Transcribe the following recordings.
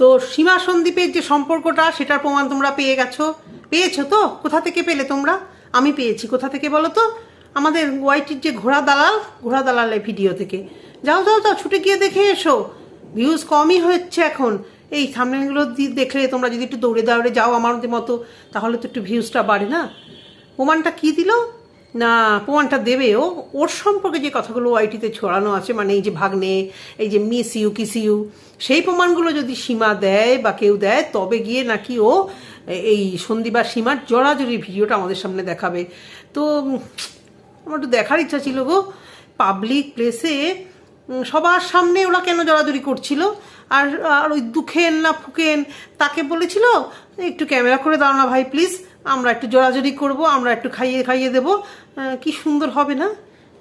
তো সীমা সন্দীপের যে সম্পর্কটা, সেটার প্রমাণ তোমরা পেয়ে গেছো। পেয়েছ তো? কোথা থেকে পেলে তোমরা? আমি পেয়েছি। কোথা থেকে বলো তো? আমাদের ওয়াইটির যে ঘোড়া দালাল, ঘোড়া দালালের ভিডিও থেকে। যাও যাও যাও, ছুটে গিয়ে দেখে এসো। ভিউজ কমই হচ্ছে এখন। এই থামনেলগুলো দি- দেখলে তোমরা যদি একটু দৌড়ে দৌড়ে যাও আমার মতো, তাহলে তো একটু ভিউজটা বাড়ে না? প্রমাণটা কি দিল? না, প্রমাণটা দেবে ও। ওর সম্পর্কে যে কথাগুলো ওয়াইটিতে ছড়ানো আছে মানে এই যে ভাগ্নে, এই যে মিস ইউ, কিস ইউ সেই প্রমাণগুলো যদি সীমা দেয় বা কেউ দেয়, তবে গিয়ে নাকি ও এই সন্দীপা সীমার জড়াজড়ি ভিডিওটা আমাদের সামনে দেখাবে। তো আমার একটু দেখার ইচ্ছা ছিল গো। পাবলিক প্লেসে সবার সামনে ওরা কেন জড়াজড়ি করছিল? আর আর ওই দুখেন না ফুকেন, তাকে বলেছিল, একটু ক্যামেরা করে দাও না ভাই প্লিজ আমরা একটু জড়াজড়ি করব, আমরা একটু খাইয়ে খাইয়ে দেবো। কি সুন্দর হবে না?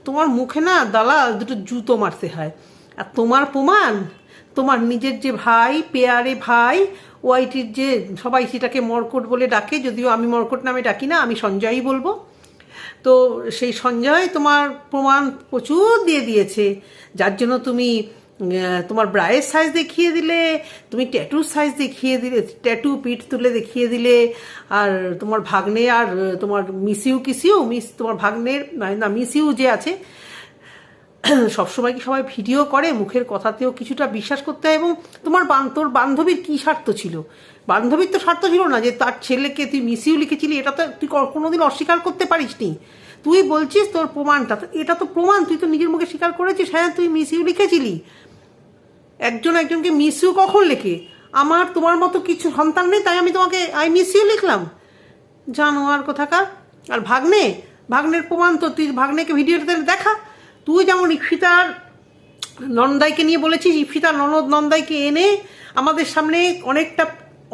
তোমার মুখে না দালাল দুটো জুতো মারতে হয়। আর তোমার প্রমাণ তোমার নিজের যে ভাই, পেয়ারে ভাই, ওয়াইটির যে সবাই সেটাকে মর্কট বলে ডাকে, যদিও আমি মর্কট নামে ডাকি না, আমি সঞ্জয়ই বলব। তো সেই সঞ্জয় তোমার প্রমাণ প্রচুর দিয়ে দিয়েছে। যার জন্য তুমি তোমার ব্রায়ের সাইজ দেখিয়ে দিলে, তুমি ট্যাটুর সাইজ দেখিয়ে দিলে, ট্যাটু পিঠ তুলে দেখিয়ে দিলে, আর তোমার ভাগ্নে আর, তোমার মিসিউ কিসিউ, মিস, তোমার ভাগ্নের না, মিসিউ যে আছে সবসময় কি সবাই ভিডিও করে? মুখের কথাতেও কিছুটা বিশ্বাস করতে হয় এবং তোমার তোর বান্ধবীর কি স্বার্থ ছিল? বান্ধবীর তো স্বার্থ ছিল না যে তার ছেলেকে তুই মিসিউ লিখেছিলি, এটা তো তুই কোনোদিন অস্বীকার করতে পারিসনি। তুই বলছিস তোর প্রমাণটা এটা তো প্রমাণ, তুই তো নিজের মুখে স্বীকার করেছিস হ্যাঁ তুই মিসিউ লিখেছিলি। একজন একজনকে মিস ইউ কখন লেখে? আমার তোমার মতো কিছু সন্তান নেই, তাই আমি তোমাকে আই মিস ইউ লিখলাম। জানো আর কোথাকার? আর ভাগ্নে? ভাগ্নের প্রমাণ তো তুই ভাগ্নেকে ভিডিওতে দেখা। তুই যেমন ইফিতার নন্দাইকে নিয়ে বলেছিস ইফিতার ননদ নন্দাইকে এনে আমাদের সামনে অনেকটা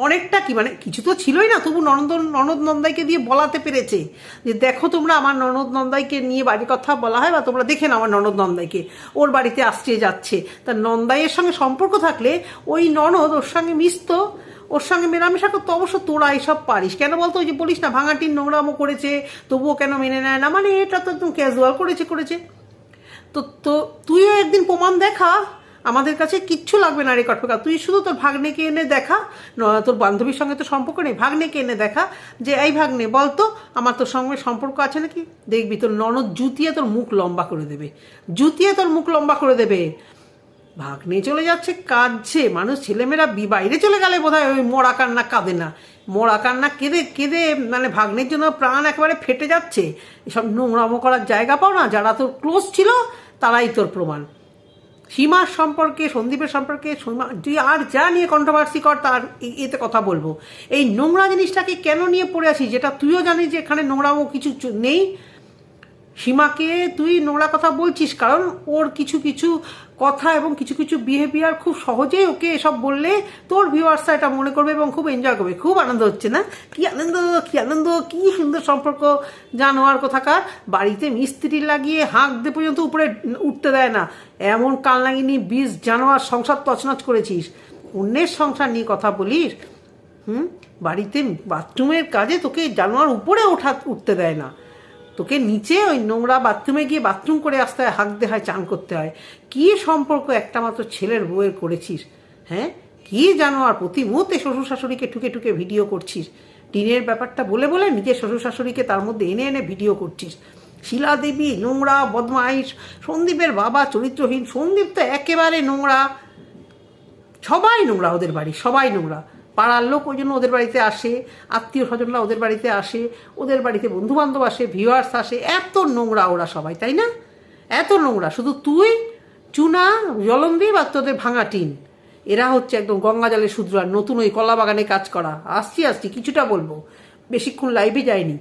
অনেকটা কি মানে কিছু তো ছিলই না, তবু ননদ ননদ নন্দাইকে দিয়ে বলাতে পেরেছে যে দেখো তোমরা আমার ননদ নন্দাইকে নিয়ে বাড়ির কথা বলা হয় বা তোমরা দেখে নাও আমার ননদ নন্দাইকে, ওর বাড়িতে আসছে, যাচ্ছে। তা নন্দাইয়ের সঙ্গে সম্পর্ক থাকলে ওই ননদ ওর সঙ্গে মিশতো, ওর সঙ্গে মেলামেশা করতে, অবশ্য তোরা এসব পারিস। কেন বলতো ওই যে বলিস না, ভাঙাটির নোংরামো করেছে, তবুও কেন মেনে নেয় না? মানে এটা তো একদম ক্যাজুয়াল করেছে করেছে। তো তো তুইও একদিন প্রমাণ দেখা। আমাদের কাছে কিচ্ছু লাগবে না রেকর্ড ফেকা তুই শুধু তোর ভাগ্নেকে এনে দেখা। তোর বান্ধবীর সঙ্গে তো সম্পর্ক নেই। ভাগ্নেকে এনে দেখা যে, এই ভাগ্নে, বলতো, আমার তোর সঙ্গে সম্পর্ক আছে নাকি? দেখবি তোর ননদ জুতিয়ে তোর মুখ লম্বা করে দেবে। জুতিয়ে তোর মুখ লম্বা করে দেবে। ভাগ্নে চলে যাচ্ছে, কাঁদছে। মানুষ, ছেলেমেয়েরা বাইরে চলে গেলে বোধ হয় ওই মরা কান্না কাঁদে না। মরা কান্না কেঁদে কেঁদে মানে ভাগ্নের জন্য প্রাণ একেবারে ফেটে যাচ্ছে। এসব নোংরামো করার জায়গা পাও না। যারা তোর ক্লোজ ছিল তারাই তোর প্রমাণ। সীমার সম্পর্কে, সন্দীপের সম্পর্কে, সীমা, তুই আর যা নিয়ে কন্ট্রোভার্সি কর, তার এতে কথা বলব। এই নোংরা জিনিসটাকে কেন নিয়ে পড়ে আছিস, যেটা তুইও জানিস যে এখানে নোংরাও কিছু নেই? সীমাকে তুই নোংরা কথা বলছিস, কারণ ওর কিছু কিছু কথা এবং কিছু কিছু বিহেভিয়ার খুব সহজেই ওকে এসব বললে তোর ভিউয়ার্সরা এটা মনে করবে এবং খুব এনজয় করবে। খুব আনন্দ হচ্ছে না? কি আনন্দ কি আনন্দ, কি সুন্দর সম্পর্ক জানোয়ার কোথাকার। বাড়িতে মিস্ত্রি লাগিয়ে হাঁক দিয়ে পর্যন্ত উপরে উঠতে দেয় না। এমন কালনাগিনী বীজ জানোয়ার সংসার তছনছ করেছিস। অন্যের সংসার নিয়ে কথা বলিস? হুম? বাড়িতে বাথরুমের কাজে তোকে জানোয়ার উপরে ওঠা, উঠতে দেয় না। তোকে নিচে ওই নোংরা বাথরুমে গিয়ে বাথরুম করে আসতে হয় হাঁকতে হয় চান করতে হয়। কি সম্পর্ক একটা মাত্র ছেলের বউয়ের করেছিস? হ্যাঁ? কি জানো আর প্রতি মুহূর্তে শ্বশুর শাশুড়িকে ঠুকে ঠুকে ভিডিও করছিস? টিনের ব্যাপারটা বলে বলে নিজের শ্বশুর শাশুড়িকে তার মধ্যে এনে এনে ভিডিও করছিস। শিলা দেবী নোংরা, বদমাইশ, সন্দীপের বাবা, চরিত্রহীন, সন্দীপ তো একেবারে নোংরা। সবাই নোংরা ওদের বাড়ি সবাই নোংরা। পাড়ার লোক ওই জন্য ওদের বাড়িতে আসে, আত্মীয় স্বজনরা ওদের বাড়িতে আসে, ওদের বাড়িতে বন্ধু বান্ধব আসে ভিউয়ার্স আসে, এত নোংরা ওরা সবাই, তাই না? এত নোংরা, শুধু তুই, চুনা জলন্দীপ বা তোদের ভাঙা টিন। এরা হচ্ছে একদম গঙ্গা জলে শুধরা নতুন ওই কলা বাগানে কাজ করা। আসছি আসছি, কিছুটা বলব। বেশিক্ষণ লাইভে যায়নি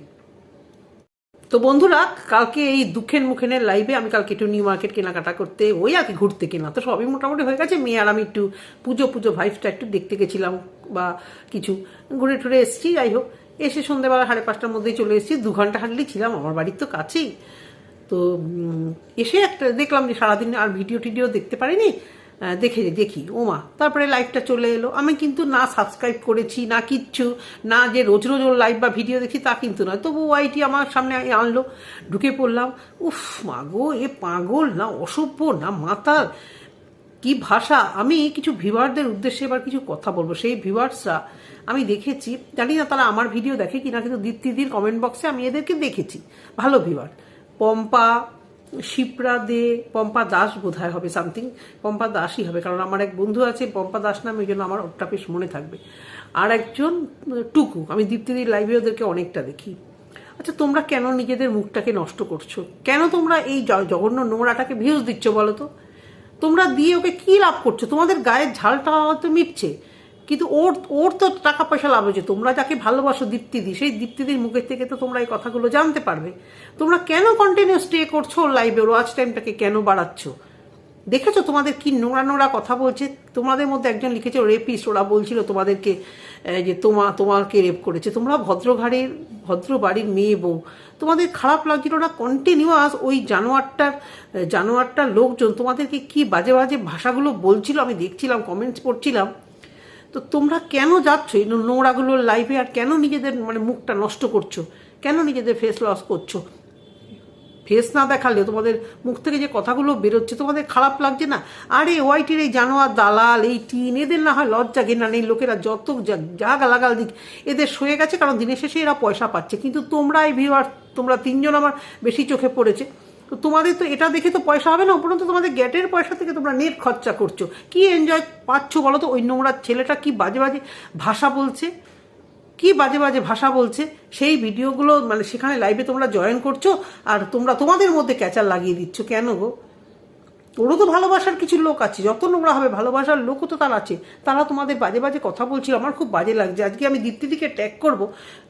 তো বন্ধুরা, কালকে এই দুঃখের মুখেনের লাইভে আমি কালকে একটু নিউ মার্কেট কেনাকাটা করতে, ওই আর কি ঘুরতে কেনা। তো সবই মোটামুটি হয়ে গেছে। মেয়ে আর আমি একটু পুজো পুজো ভাইফটা একটু দেখতে গেছিলাম। বা কিছু ঘুরে টুরে এসেছি, যাই হোক। এসে সন্ধ্যেবেলা সাড়ে পাঁচটার মধ্যেই চলে এসেছি। দু ঘণ্টা হাঁটলেই ছিলাম, আমার বাড়ির তো কাছেই। তো এসে একটা দেখলাম যে সারাদিন আর ভিডিও টিডিও দেখতে পারিনি। দেখে দেখি ওমা তারপরে লাইভটা চলে এলো। আমি কিন্তু না সাবস্ক্রাইব করেছি, না কিচ্ছু, না যে রোজ রোজ ওর লাইভ বা ভিডিও দেখি, তা কিন্তু নয়। তবু ওয়াইটি আমার সামনে আনলো, ঢুকে পড়লাম। উফ মাগো এ পাগল, না অসভ্য, না মাতাল। কি ভাষা? আমি কিছু ভিউয়ারদের উদ্দেশ্যে এবার কিছু কথা বলব। সেই ভিউয়ার্সরা আমি দেখেছি। জানি না তারা আমার ভিডিও দেখে কিনা, কিন্তু দীপ্তিদির কমেন্ট বক্সে আমি এদেরকে দেখেছি। ভালো ভিউয়ার পম্পা, শিপ্রা দে, পম্পা দাস বোধহয় হবে সামথিং পম্পা দাসই হবে, কারণ আমার এক বন্ধু আছে, পম্পা দাস নামে, ওই জন্য আমার ওটা বেশ মনে থাকবে। আর একজন, টুকু। আমি দীপ্তিদির লাইভে ওদেরকে অনেকটা দেখি। আচ্ছা তোমরা কেন নিজেদের মুখটাকে নষ্ট করছ? কেন তোমরা এই জঘন্য নোংরাটাকে ভিউজ দিচ্ছ বলো তো? তোমরা দিয়ে ওকে কি লাভ করছ? তোমাদের গায়ের ঝালটা হয়তো মিটছে। কিন্তু ওর ওর তো টাকা পয়সা লাভ হয়েছে। তোমরা যাকে ভালোবাসো দীপ্তিদি, সেই দীপ্তিদির মুখের থেকে তো তোমরা এই কথাগুলো জানতে পারবে। তোমরা কেন কন্টিনিউ স্টে করছ ওর লাইভে ওয়াচ টাইমটাকে কেন বাড়াচ্ছ? দেখেছ তোমাদের কি নোংরা নোংরা কথা বলছে? তোমাদের মধ্যে একজন লিখেছে, রেপিস্ট ওরা বলছিল তোমাদেরকে যে তোমা, তোমাকে রেপ করেছে। তোমরা ভদ্র ঘাড়ের ভদ্র বাড়ির মেয়ে বউ। তোমাদের খারাপ লাগছিল না? কন্টিনিউয়াস ওই জানোয়ারটার জানোয়ারটার লোকজন তোমাদেরকে কি বাজে বাজে ভাষাগুলো বলছিল? আমি দেখছিলাম কমেন্টস পড়ছিলাম। তো তোমরা কেন যাচ্ছ? এই নোংরাগুলোর লাইফে আর কেন নিজেদের মানে মুখটা নষ্ট করছ? কেন নিজেদের ফেস লস করছ? ফেস না দেখালে তোমাদের মুখ থেকে যে কথাগুলো বেরোচ্ছে, তোমাদের খারাপ লাগছে না? আরে, ওয়াইটির এই জানোয়ার দালাল, এই টিন, এদের না হয় লজ্জা ঘেনা নেই, লোকেরা যত যা- গালাগাল দিক, এদের সয়ে গেছে কারণ দিনের শেষে এরা পয়সা পাচ্ছে। কিন্তু তোমরা এই ভিউয়ার তোমরা তিনজন আমার বেশি চোখে পড়েছে। তো তোমাদের তো এটা দেখে তো পয়সা হবে না, উপরন্তু তোমাদের গ্যাটের পয়সা থেকে তোমরা নেট খরচা করছ। কি এনজয় পাচ্ছ বলো তো? ওই নোংরা ছেলেটা কি বাজে বাজে ভাষা বলছে? কি বাজে বাজে ভাষা বলছে, সেই ভিডিওগুলো মানে সেখানে লাইভে তোমরা জয়েন করছ, আর তোমরা তোমাদের মধ্যে ক্যাচার লাগিয়ে দিচ্ছ। কেন গো? ওরও তো ভালোবাসার কিছু লোক আছে, যত নোংরা হবে, ভালোবাসার লোকও তো তার আছে। তারা তোমাদের বাজে বাজে কথা বলছিল, আমার খুব বাজে লাগছে। আজকে আমি দীপ্তিদিকে ট্যাগ করব।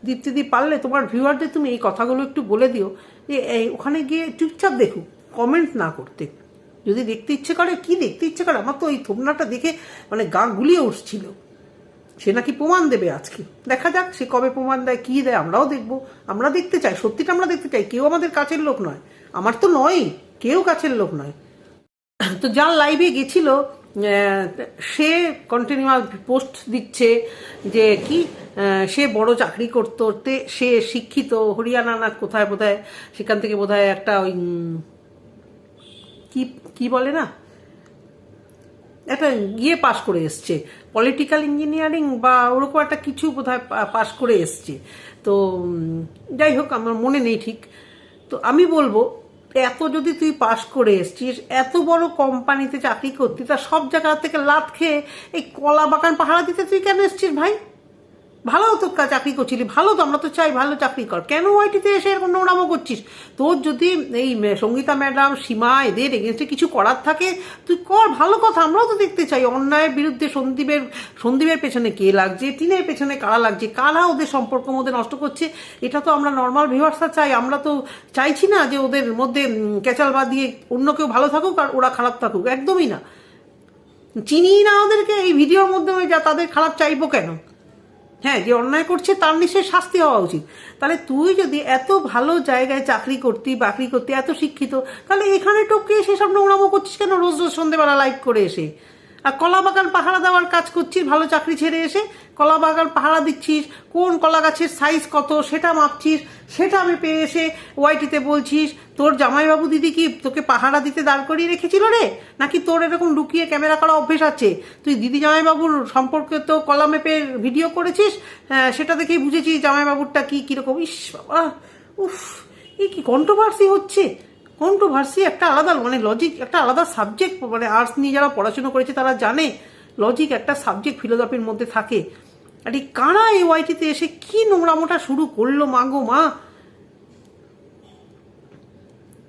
দীপ্তিদি পারলে, তোমার ভিউয়ারদের তুমি এই কথাগুলো একটু বলে দিও। যে এই ওখানে গিয়ে চুপচাপ দেখুক কমেন্ট না করতে। যদি দেখতে ইচ্ছে করে, কি দেখতে ইচ্ছে করে? আমার তো ওই থোবনাটা দেখে মানে গা গুলিয়ে উঠছিল। সে নাকি প্রমাণ দেবে আজকে। দেখা যাক সে কবে প্রমাণ দেয়, কি দেয়, আমরাও দেখব। আমরা দেখতে চাই, সত্যিটা আমরা দেখতে চাই, কেউ আমাদের কাছের লোক নয়। আমার তো নয়, কেউ কাছের লোক নয়। তো যার লাইভে গেছিল সে কন্টিনিউয়াস পোস্ট দিচ্ছে যে কি সে বড় চাকরি করতো সে শিক্ষিত, হরিয়ানা না কোথায় বোধহয়, সেখান থেকে বোধহয় একটা ওই কি কি বলে না? একটা ইয়ে পাশ করে এসছে। পলিটিক্যাল ইঞ্জিনিয়ারিং বা ওরকম একটা কিছু বোধহয় পাস করে এসছে। তো যাই হোক, আমার মনে নেই ঠিক। তো আমি বলব, এত যদি তুই পাশ করে এসছিস, এত বড় কোম্পানিতে চাকরি করতি, তা সব জায়গা থেকে লাত খেয়ে এই কলা বাগান পাহারা দিতে তুই কেন এসছিস ভাই? ভালো তো চাকরি করছিলি, ভালো তো, আমরা তো চাই ভালো চাকরি কর। কেন ওয়াইটিতে এসে এরকম নোংরামো করছিস? তোর যদি এই সঙ্গীতা ম্যাডাম, সীমা, এদের এগেনস্টে কিছু করার থাকে, তুই কর, ভালো কথা, আমরাও তো দেখতে চাই। অন্যায়ের বিরুদ্ধে সন্দীপের সন্দীপের পেছনে কে লাগছে, টিনের পেছনে কারা লাগছে, কারা ওদের সম্পর্ক মধ্যে নষ্ট করছে, এটা তো আমরা নর্মাল ভিউয়ার্সরা চাই। আমরা তো চাইছি না যে ওদের মধ্যে ক্যাচাল বাদ দিয়ে অন্য কেউ ভালো থাকুক আর ওরা খারাপ থাকুক, একদমই না। চিনি না ওদেরকে, এই ভিডিওর মধ্যে যা তাদের খারাপ চাইব কেন? হ্যাঁ যে অন্যায় করছে তার নিশ্চয়ই শাস্তি হওয়া উচিত। তাহলে তুই যদি এত ভালো জায়গায় চাকরি করতি, বাকরি করতি, এত শিক্ষিত, তাহলে এখানে টপকে এসে সব নোংরামো করছিস কেন? রোজ রোজ সন্ধ্যেবেলা লাইভ করে এসে। আর কলা বাগান পাহারা দেওয়ার কাজ করছিস, ভালো চাকরি ছেড়ে এসে কলা বাগান পাহারা দিচ্ছিস, কোন কলা গাছের সাইজ কত সেটা মাপছিস, সেটা আমি পেয়ে এসে ওয়াইটিতে বলছিস, তোর জামাইবাবু দিদি কি তোকে পাহারা দিতে দাঁড় করিয়ে রেখেছিল রে? নাকি তোর এরকম লুকিয়ে ক্যামেরা করা অভ্যেস আছে? তুই দিদি জামাইবাবুর সম্পর্কে তো কলা মেপে ভিডিও করেছিস সেটা দেখেই বুঝেছিস জামাইবাবুরটা কি কীরকম। ইস বাবা, উফ এই কি কন্ট্রোভার্সি হচ্ছে। কন্ট্রোভার্সি একটা আলাদা মানে লজিক একটা আলাদা সাবজেক্ট মানে আর্টস নিয়ে যারা পড়াশোনা করেছে তারা জানে। লজিক একটা সাবজেক্ট ফিলোসফির মধ্যে থাকে। আর এই কারা এই ওয়াইটিতে এসে কি নোংরামোটা শুরু করল মা গো মা?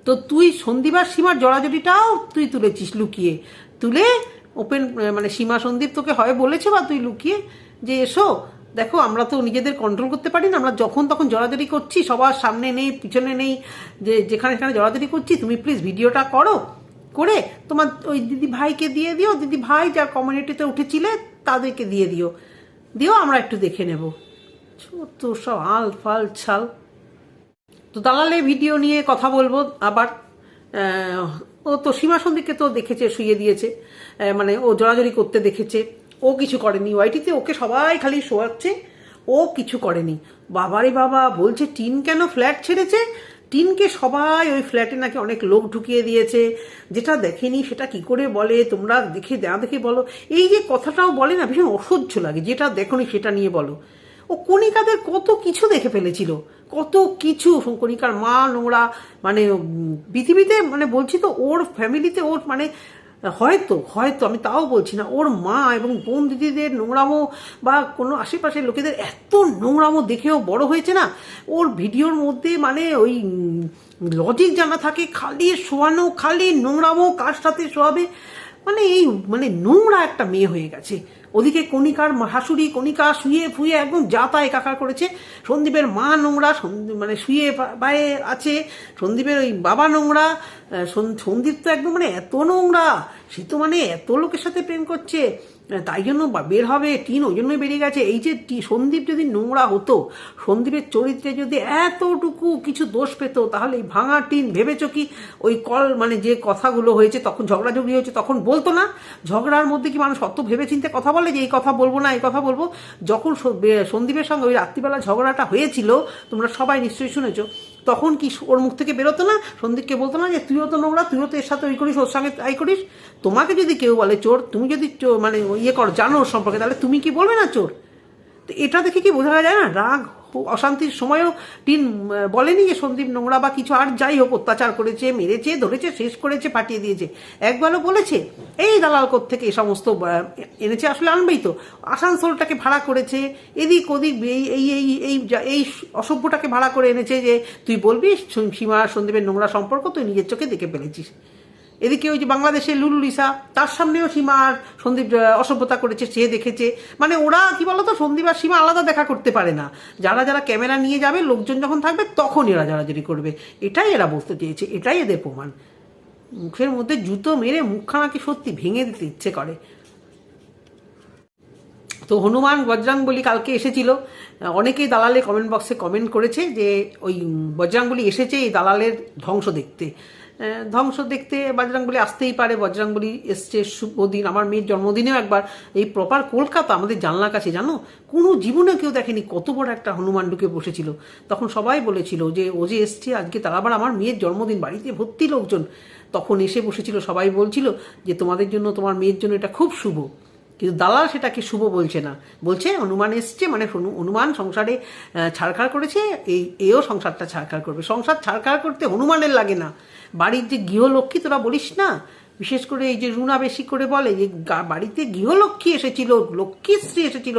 তো তুই সন্দীপার সীমার জড়াজড়িটাও তুই তুলেছিস লুকিয়ে। তুলে ওপেন মানে সীমা সন্দীপ তোকে হয় বলেছে বা তুই লুকিয়ে যে এসো, দেখো আমরা তো নিজেদের কন্ট্রোল করতে পারি না, আমরা যখন তখন জড়াজড়ি করছি, সবার সামনে নেই, পিছনে নেই, যে যেখানে সেখানে জড়াজড়ি করছি, তুমি প্লিজ ভিডিওটা করো, করে তোমার ওই দিদি ভাইকে দিয়ে দিও দিদি ভাই যার কমিউনিটিতে উঠেছিলে তাদেরকে দিয়ে দিও। দিও, আমরা একটু দেখে নেব। ছোট সব আল ফাল ছাল। তো দালালে ভিডিও নিয়ে কথা বলব আবার। ও তো সীমা সন্দীপকে তো দেখেছে শুয়ে দিয়েছে। মানে ও জড়াজড়ি করতে দেখেছে। ও কিছু করেনি। ওয়াইটিতে ওকে সবাই খালি শোয়াচ্ছে। ও কিছু করেনি। বাবারে বাবা, বলছে টিন কেন ফ্ল্যাট ছেড়েছে? টিনকে সবাই ওই ফ্ল্যাটে নাকি অনেক লোক ঢুকিয়ে দিয়েছে। যেটা দেখেনি, সেটা কি করে বলে? তোমরা দেখে দেয়া দেখে বলো। এই যে কথাটাও বলে না, ভীষণ অসহ্য লাগে। যেটা দেখোনি, সেটা নিয়ে বলো। ও কণিকাদের কত কিছু দেখে ফেলেছিল। কত কিছু কণিকার মা, নোংরা মানে পৃথিবীতে মানে বলছি তো, ওর ফ্যামিলিতে ওর মানে হয়তো হয়তো, আমি তাও বলছি না, ওর মা এবং বোন দিদিদের নোংরামো বা কোনো আশেপাশের লোকেদের এত নোংরামো দেখেও বড় হয়েছে না, ওর ভিডিওর মধ্যে মানে ওই লজিক জানা থাকে, খালি শোয়ানো, খালি নোংরামো, কার সাথে শোয়াবে? মানে এই মানে নোংরা একটা মেয়ে হয়ে গেছে। ওদিকে কণিকার হাসুরি কণিকা শুয়ে ফুয়ে একদম যাতা একাকার করেছে। সন্দীপের মা নোংরা মানে শুয়ে পায়ে আছে। সন্দীপের ওই বাবা নোংরা সন- সন্দীপ তো একদম মানে এত নোংরা, সে তো মানে এত লোকের সাথে প্রেম করছে। তাই জন্য বের হবে টিন ওই জন্যই বেরিয়ে গেছে। এই যে সন্দীপ যদি নোংরা হতো, সন্দীপের চরিত্রে যদি এতটুকু কিছু দোষ পেত, তাহলে এই ভাঙা টিন, ভেবেছো কি? ওই কল মানে যে কথাগুলো হয়েছে, তখন ঝগড়াঝগড়ি হয়েছে, তখন বলতো না? ঝগড়ার মধ্যে কি মানুষ অত ভেবে চিন্তে কথা বলে যে, এই কথা বলব না, এই কথা বলব? যখন সন্দীপের সঙ্গে ওই রাত্রিবেলা ঝগড়াটা হয়েছিল, তোমরা সবাই নিশ্চয়ই শুনেছো তখন কি ওর মুখ থেকে বেরোতো না? সন্দীপকে বলতো না যে, তুইও তো নোংরা, তুইও তো এর সাথে ওই করিস, ওর সঙ্গে তাই করিস? তোমাকে যদি কেউ বলে, চোর, তুমি যদি মানে ইয়ে করো, জানো ওর সম্পর্কে, তাহলে তুমি কি বলবে না চোর? তো এটা দেখে কি বোঝা যায় না? রাগ অশান্তির সময়ও টিন বলেনি যে সন্দীপ নোংরা বা কিছু, আর যাই হোক, অত্যাচার করেছে, মেরেছে, ধরেছে, শেষ করেছে পাঠিয়ে দিয়েছে। একবারও বলেছে, এই দালাল থেকে এই সমস্ত এনেছে? আসলে আনবেই তো। আসানসোলটাকে ভাড়া করেছে, এদিক ওদিক, এই এই এই এই এই অসভ্যটাকে ভাড়া করে এনেছে যে, তুই বলবি সীমা সন্দীপের নোংরা সম্পর্ক, তুই নিজের চোখে দেখে ফেলেছিস। এদিকে ওই যে বাংলাদেশের লুলু লিসা, তার সামনেও সীমা আর সন্দীপ অসভ্যতা করেছে, সে দেখেছে। মানে ওরা, কি বলতো, সন্দীপ আর সীমা আলাদা দেখা করতে পারে না। যারা যারা ক্যামেরা নিয়ে যাবে, লোকজন যখন থাকবে তখন এরা জারাজারি করবে। এটাই এরা বলতে চেয়েছে, এটাই এদের প্রমাণ। মুখের মধ্যে জুতো মেরে মুখখানাকে সত্যি ভেঙে দিতে ইচ্ছে করে। তো হনুমান বজরাঙ্গবলী কালকে এসেছিল। অনেকেই দালালে কমেন্ট বক্সে কমেন্ট করেছে যে ওই বজরাঙ্গবলী এসেছে এই দালালের ধ্বংস দেখতে। ধ্বংস দেখতে বজরাঙ্গবলী আসতেই পারে। বজরাঙ্গুলি এসছে শুভ দিন আমার মেয়ের জন্মদিনেও একবার এই প্রপার কলকাতা, আমাদের জানলার কাছে, জানো? কোনো জীবনে কেউ দেখেনি কত বড় একটা হনুমান ঢুকে বসেছিল। তখন সবাই বলেছিল যে, ও যে এসছে, আজকে তার আবার আমার মেয়ের জন্মদিন, বাড়িতে ভর্তি লোকজন। তখন এসে বসেছিল। সবাই বলছিল যে, তোমাদের জন্য, তোমার মেয়ের জন্য এটা খুব শুভ। কিন্তু দালাল সেটাকে শুভ বলছে না? বলছে, অনুমান এসছে মানে অনুমান সংসারে ছাড়খাড় করেছে, এই, এও সংসারটা ছাড়খাড় করবে। সংসার ছাড়খাড় করতে হনুমানের লাগে না। বাড়ির যে গৃহলক্ষ্মী, তোরা বলিস না? বিশেষ করে এই যে রুনা বেশি করে বলে যে বাড়িতে গৃহলক্ষ্মী এসেছিল, লক্ষ্মী স্ত্রী এসেছিল,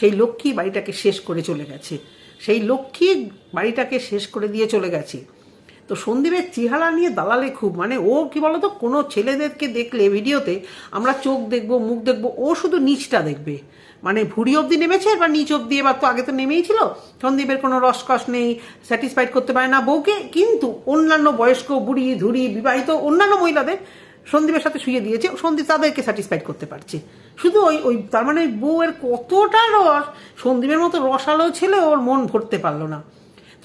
সেই লক্ষ্মী বাড়িটাকে শেষ করে চলে গেছে। সেই লক্ষ্মী বাড়িটাকে শেষ করে দিয়ে চলে গেছে। তো সন্দীপের চেহারা নিয়ে দালালে খুব মানে ও কি বলতো, কোনো ছেলেদেরকে দেখলে ভিডিওতে আমরা চোখ দেখব, মুখ দেখব, ও শুধু নিচটা দেখবে। মানে ভুড়ি অবধি নেমেছে, এবার নিচ অবধি, এবার তো আগে তো নেমেই ছিল। সন্দীপের কোনো রসকস নেই, স্যাটিসফাইড করতে পারে না বউকে, কিন্তু অন্যান্য বয়স্ক, বুড়ি ধুড়ি বিবাহিত অন্যান্য মহিলাদের সন্দীপের সাথে শুয়ে দিয়েছে, সন্দীপ তাদেরকে স্যাটিসফাইড করতে পারছে। শুধু ওই ওই, তার মানে বউয়ের কতটা রস, সন্দীপের মতো রসালো ছেলে ওর মন ভরতে পারল না।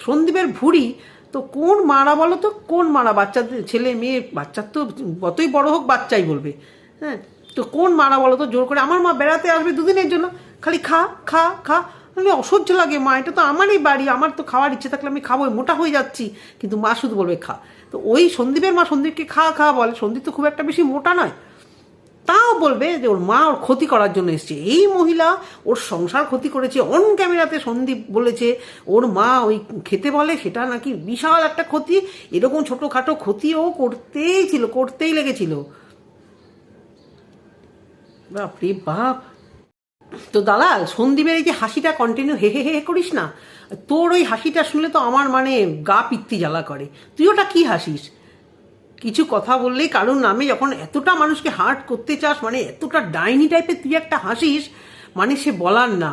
সন্দীপের ভুড়ি তো কোন মারা বলো তো? কোন মারা? বাচ্চাদের ছেলে, মেয়ে বাচ্চার তো যতই বড় হোক বাচ্চাই বলবে। হ্যাঁ? তো কোন মারা বলো তো? জোর করে। আমার মা বেড়াতে আসবে দুদিনের জন্য। খালি খা খা খা। মানে অসহ্য লাগে মা। এটা তো আমারই বাড়ি। আমার তো খাওয়ার ইচ্ছে থাকলে আমি খাব, মোটা হয়ে যাচ্ছি। কিন্তু মা শুধু বলবে, খা। তো ওই সন্দীপের মা সন্দীপকে খা খা বলে। সন্দীপ তো খুব একটা বেশি মোটা নয়। তাও বলবে যে ওর মা ওর ক্ষতি করার জন্য এসছে। এই মহিলা ওর সংসার ক্ষতি করেছে। অন ক্যামেরাতে সন্দীপ বলেছে, ওর মা ওই খেতে বলে, সেটা নাকি বিশাল একটা ক্ষতি। এরকম ছোটোখাটো ক্ষতি ও করতেই ছিল, করতেই লেগেছিল। বাপরে বাপ। তো দালাল সন্দীপের এই যে হাসিটা কন্টিনিউ হে হে হে করিস না। তোর ওই হাসিটা শুনলে তো আমার মানে গা পিত্তি জ্বালা করে। তুই ওটা কি হাসিস? কিছু কথা বললেই কারোর নামে যখন এতটা মানুষকে হার্ট করতে চাস মানে এতটা ডাইনি টাইপের তুই একটা হাসিস মানে সে বলার না।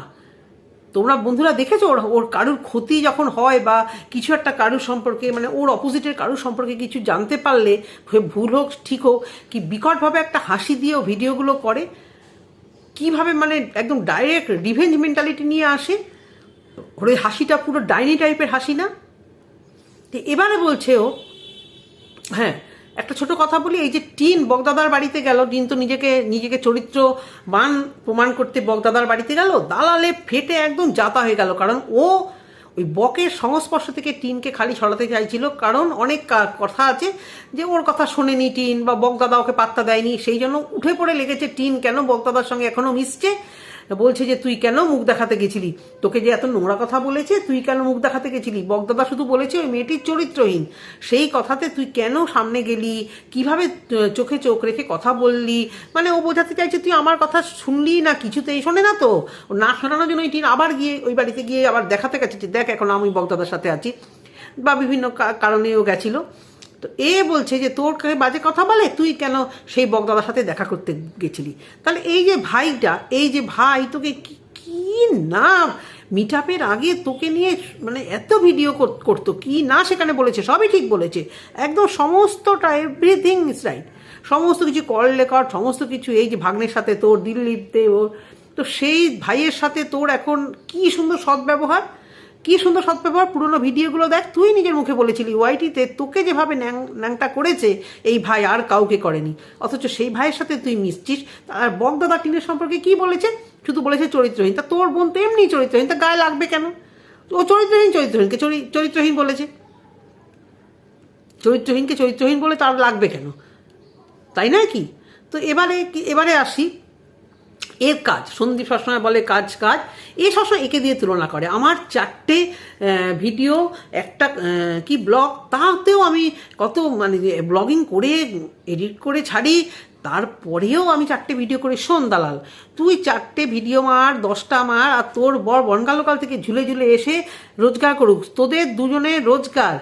তোমরা বন্ধুরা দেখেছ ওর ওর কারুর ক্ষতি যখন হয় বা কিছু একটা কারুর সম্পর্কে মানে ওর অপোজিটের কারুর সম্পর্কে কিছু জানতে পারলে ভুল হোক, ঠিক হোক, কি বিকটভাবে একটা হাসি দিয়েও ভিডিওগুলো করে? কীভাবে মানে একদম ডাইরেক্ট রিভেঞ্জ মেন্টালিটি নিয়ে আসে? ওর ওই হাসিটা পুরো ডাইনি টাইপের হাসি না? তো এবারে বলছে ও হ্যাঁ একটা ছোট কথা বলি, এই যে টিন বগদাদার বাড়িতে গেল, টিন তো নিজেকে নিজেকে চরিত্র মান প্রমাণ করতে বগদাদার বাড়িতে গেল, দালালে ফেটে একদম জাতা হয়ে গেল, কারণ ও ওই বকের সংস্পর্শ থেকে টিনকে খালি সরাতে চাইছিল, কারণ অনেক কথা আছে যে ওর কথা শোনেনি টিন বা বকদাদা ওকে পাত্তা দেয়নি, সেই জন্য উঠে পড়ে লেগেছে টিন, কেন বকদাদার সঙ্গে এখনও মিশছে? বলছে যে তুই কেন মুখ দেখাতে গেছিলি? তোকে যে এত নোংরা কথা বলেছে, তুই কেন মুখ দেখাতে গেছিলি? বকদাদা শুধু বলেছে, ওই মেয়েটির চরিত্রহীন। সেই কথাতে তুই কেন সামনে গেলি? কীভাবে চোখে চোখ রেখে কথা বললি? মানে ও বোঝাতে চাইছে, তুই আমার কথা শুনলি না, কিছুতেই শোনে না তো? না শোনানোর জন্য ওই আবার গিয়ে, ওই বাড়িতে গিয়ে আবার দেখাতে গেছে যে, দেখ, এখন আমি বকদাদার সাথে আছি। বা বিভিন্ন কারণেও গেছিল। তো এ বলছে যে, তোর বাজে কথা বলে? তুই কেন সেই বকদাদার সাথে দেখা করতে গেছিলি? তাহলে এই যে ভাইটা, এই যে ভাই, তোকে কি- কি না মিট আগে তোকে নিয়ে মানে এত ভিডিও কর- করতো, কি না সেখানে বলেছে, সবই ঠিক বলেছে। একদম সমস্তটা এভরিথিং ইজ রাইট সমস্ত কিছু কল রেকর্ড সমস্ত কিছু, এই যে ভাগ্নের সাথে তোর দিল্লিতে ও, তো সেই ভাইয়ের সাথে তোর এখন কি সুন্দর সদ্ব্যবহার? কি সুন্দর সদ্ব্যবহার পুরোনো ভিডিওগুলো দেখ, তুই নিজের মুখে বলেছিলি, ওয়াইটিতে তোকে যেভাবে ন্যাং, ন্যাংটা করেছে, এই ভাই আর কাউকে করেনি। অথচ সেই ভাইয়ের সাথে তুই মিশছিস আর বগদাদা টিনের সম্পর্কে কি বলেছে? শুধু বলেছে চরিত্রহীন। তা তোর বোন তো এমনি চরিত্রহীন, তা গায়ে লাগবে কেন? ও চরিত্রহীন, চরিত্রহীনকে চরি- চরিত্রহীন বলেছে। চরিত্রহীনকে চরিত্রহীন বলে তার লাগবে কেন? তাই নয় কি? তো এবারে এবারে আসি। এর কাজ সন্দীপ সবসময় বলে কাজ কাজ, এ সবসময় একে দিয়ে তুলনা করে। আমার চারটে ভিডিও, একটা কি ব্লগ, তাতেও আমি কত মানে ব্লগিং করে, এডিট করে ছাড়ি, তারপরেও আমি চারটে ভিডিও করে শোন দালাল তুই চারটে ভিডিও মার, দশটা মার, আর তোর বর বনগালোকাল থেকে ঝুলে ঝুলে এসে রোজগার করুক। তোদের দুজনে রোজগার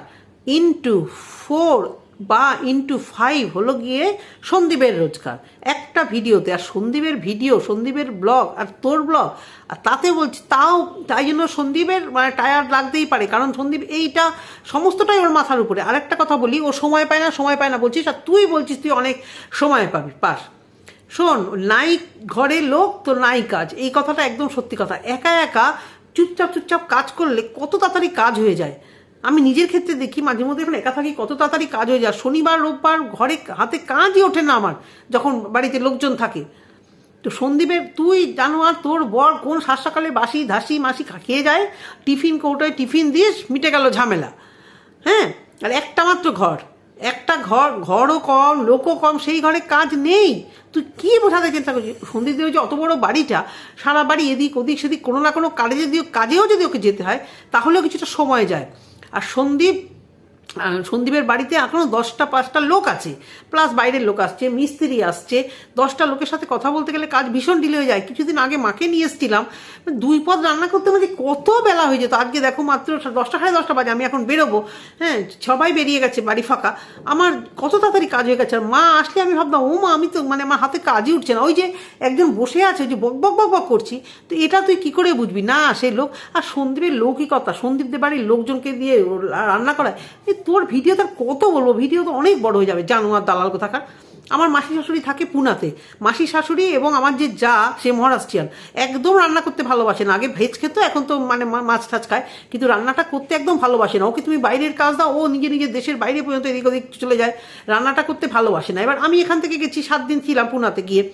ইন্টু ফোর বা ইন্টু ফাইভ হলো গিয়ে সন্দীপের রোজগার। একটা ভিডিওতে, আর সন্দীপের ভিডিও, সন্দীপের ব্লগ আর তোর ব্লগ আর তাতে বলছি, তাও, তাই জন্য সন্দীপের মানে টায়ার লাগতেই পারে, কারণ সন্দীপ এইটা সমস্তটাই ওর মাথার উপরে। আরেকটা কথা বলি, ও সময় পায় না, সময় পায় না, বলছিস, আর তুই বলছিস তুই অনেক সময় পাবি, পাস। শোন, নাই ঘরে লোক তো নাই কাজ, এই কথাটা একদম সত্যি কথা। একা একা চুপচাপ চুপচাপ কাজ করলে কত তাড়াতাড়ি কাজ হয়ে যায়। আমি নিজের ক্ষেত্রে দেখি মাঝে মধ্যে এখন একা থাকি, কত তাড়াতাড়ি কাজ হয়ে যায়। শনিবার, রোববার ঘরে হাতে কাজই ওঠে না আমার, যখন বাড়িতে লোকজন থাকে। তো সন্দীপের, তুই জানো আর তোর বর কোন সাত সকালে বাসি ধাসি, মাসি খেয়ে যায়, টিফিন কৌটোয় টিফিন দিস, মিটে গেল ঝামেলা। হ্যাঁ? আর একটা মাত্র ঘর। একটা ঘর, ঘরও কম, লোকও কম, সেই ঘরে কাজ নেই। তুই কি বোঝাতে চেষ্টা করছিস? সন্দীপ দেবের যে অত বড় বাড়িটা, সারা বাড়ি এদিক ওদিক, সেদিক কোনো না কোনো কাজে যদি, কাজেও যদি ওকে যেতে হয়, তাহলেও কিছুটা সময় যায়। আর সন্দীপ সন্দীপের বাড়িতে এখনও দশটা, পাঁচটা লোক আছে। প্লাস বাইরের লোক আসছে, মিস্ত্রি আসছে। দশটা লোকের সাথে কথা বলতে গেলে কাজ ভীষণ ডিলে হয়ে যায়। কিছুদিন আগে মাকে নিয়ে এসেছিলাম। দুই পদ রান্না করতে মাঝে কত বেলা হয়ে যেত। আজকে দেখো মাত্র দশটা সাড়ে দশটা বাজে, আমি এখন বেরোবো। হ্যাঁ সবাই বেরিয়ে গেছে, বাড়ি ফাঁকা। আমার কত তাড়াতাড়ি কাজ হয়ে গেছে। আর মা আসলে আমি ভাবতাম, ও মা, আমি তো মানে আমার হাতে কাজই উঠছে না। ওই যে একজন বসে আছে, ওই যে বক বক বক বক করছি। তো এটা তুই কি করে বুঝবি? না সেই লোক, আর সন্দীপের লৌকিকতা, সন্দীপদের বাড়ির লোকজনকে দিয়ে রান্না করায় তোর ভিডিও তার কত বলব? ভিডিও তো অনেক বড় হয়ে যাবে, জানোয়ার, দালাল কোথাকার? আমার মাসি শাশুড়ি থাকে পুনাতে। মাসি শাশুড়ি এবং আমার যে যা, সে মহারাষ্ট্রিয়ান। একদম রান্না করতে ভালোবাসে না। আগে ভেজ খেতো, এখন তো মানে মাছ টাছ খায়। কিন্তু রান্নাটা করতে একদম ভালোবাসে না। ওকে তুমি বাইরের কাজ দাও, ও নিজে নিজের দেশের বাইরে পর্যন্ত এদিক ওদিক চলে যায়। রান্নাটা করতে ভালোবাসে না। এবার আমি এখান থেকে গেছি, সাত দিন ছিলাম পুনাতে গিয়ে।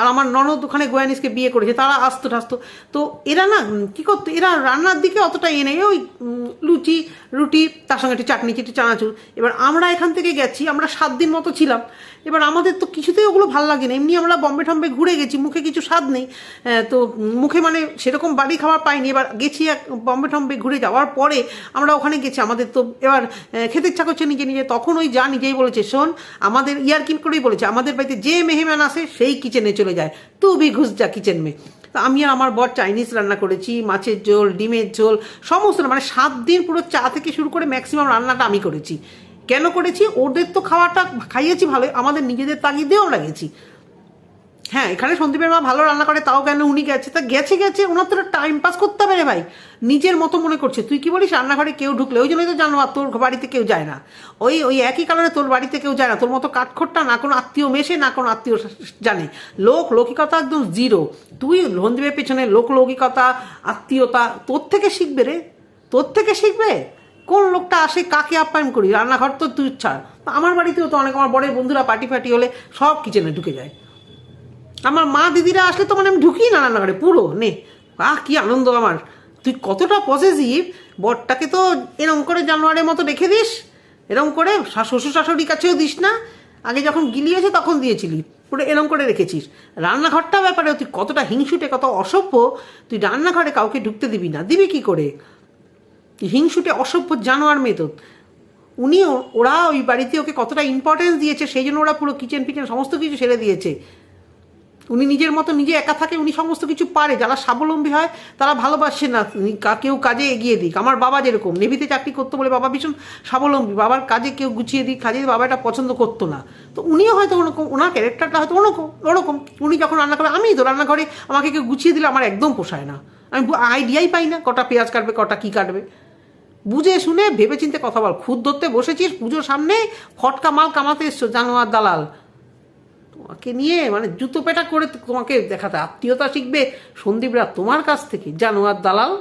আর আমার ননদ ওখানে গোয়ানিসকে বিয়ে করেছে, তারা আসতো ঠাসতো। তো এরা না কী করতো, এরা রান্নার দিকে অতটা এ নেই, ওই লুচি, রুটি, তার সঙ্গে একটু চাটনি, একটু চানাচুর। এবার আমরা এখান থেকে গেছি, আমরা সাত দিন মতো ছিলাম। এবার আমাদের তো কিছুতেই ওগুলো ভালো লাগে না। এমনি আমরা বম্বে টম্বে ঘুরে গেছি, মুখে কিছু স্বাদ নেই। তো মুখে মানে সেরকম বাড়ি খাবার পাইনি। এবার গেছি এক বম্বে টম্বে ঘুরে যাওয়ার পরে আমরা ওখানে গেছি। আমাদের তো এবার খেতে ইচ্ছা করছে নিজে নিজে। তখন ওই যা নিজেই বলেছে, শোন, আমাদের ইয়ার কি করেই বলেছে, আমাদের বাড়িতে যে মেহমান আসে সেই কিচেনে চলে যায়। তু বি ঘুষ যা কিচেন মে। তা আমি আর আমার বর চাইনিজ রান্না করেছি, মাছের ঝোল, ডিমের ঝোল, সমস্ত মানে সাত দিন পুরো চা থেকে শুরু করে ম্যাক্সিমাম রান্নাটা আমি করেছি। কেন করেছি? ওদের তো খাওয়াটা খাইয়েছি ভালো আমাদের নিজেদের তাগিদেও আমরা গেছি। হ্যাঁ এখানে সন্দীপের মা ভালো রান্না করে, তাও কেন উনি গেছে? তা গেছে গেছে, ওনার তো টাইম পাস করতে হবে রে ভাই। নিজের মতো মনে করছে। তুই কি বলিস, রান্নাঘরে কেউ ঢুকলে, ওই জন্যই তো জানো আর তোর বাড়িতে কেউ যায় না। ওই ওই একই কারণে তোর বাড়িতে কেউ যায় না। তোর মতো কাঠখোট্টা না কোনো আত্মীয় মেশে, না কোনো আত্মীয় জানে। লোক লৌকিকতা একদম জিরো তুই সন্দীপের পেছনে লোক লৌকিকতা, আত্মীয়তা, তোর থেকে শিখবে রে। তোর থেকে শিখবে। কোন লোকটা আসে, কাকে আপ্যায়ন করি? রান্নাঘর তো তুই ছাড়। তা আমার বাড়িতেও তো অনেক, আমার বড়ের বন্ধুরা পার্টি ফাটি হলে সব কিচেনে ঢুকে যায়। আমার মা দিদিরা আসলে তো মানে আমি ঢুকিয়ে না রান্নাঘরে, পুরো, নে। আহ, কি আনন্দ আমার। তুই কতটা পজিটিভ বরটাকে তো এরম করে জানোয়ারের মতো রেখে দিস। এরম করে শ্বশুর শাশুড়ির কাছেও দিস না। আগে যখন গিলিয়েছে তখন দিয়েছিলি। পুরো এরম করে রেখেছিস। রান্নাঘরটা ব্যাপারে তুই কতটা হিংসুটে, কত অসভ্য, তুই রান্নাঘরে কাউকে ঢুকতে দিবি না। দিবি কি করে? হিংসুটে অসভ্য জানোয়ার মেতদ উনিও, ওরা ওই বাড়িতে ওকে কতটা ইম্পর্টেন্স দিয়েছে, সেই জন্য ওরা পুরো কিচেন ফিচেন সমস্ত কিছু ছেড়ে দিয়েছে। উনি নিজের মতো নিজে একা থাকে, উনি সমস্ত কিছু পারে। যারা স্বাবলম্বী হয়, তারা ভালোবাসে না। উনি কেউ কাজে এগিয়ে দিক। আমার বাবা যেরকম, নেভিতে চাকরি করতো বলে বাবা ভীষণ স্বাবলম্বী। বাবার কাজে কেউ গুছিয়ে দিক, কাজে বাবা এটা পছন্দ করতো না। তো উনিও হয়তো ওরকম, ওনার ক্যারেক্টারটা হয়তো ওরকম ওরকম। উনি যখন রান্না করে আমি তো রান্নাঘরে আমাকে কেউ গুছিয়ে দিলে আমার একদম পোষায় না। আমি আইডিয়াই পাই না কটা পেঁয়াজ কাটবে, কটা কী কাটবে। বুঝে শুনে ভেবেচিন্তে কথা বল। খুদ ধরতে বসেছিস পুজোর সামনে ফটকা মাল কামাতে এসছো, জানোয়ার দালাল। তোমাকে নিয়ে মানে জুতো পেটা করে তোমাকে দেখাতে। আত্মীয়তা শিখবে সন্দীপরা তোমার কাছ থেকে, জানোয়ার দালাল।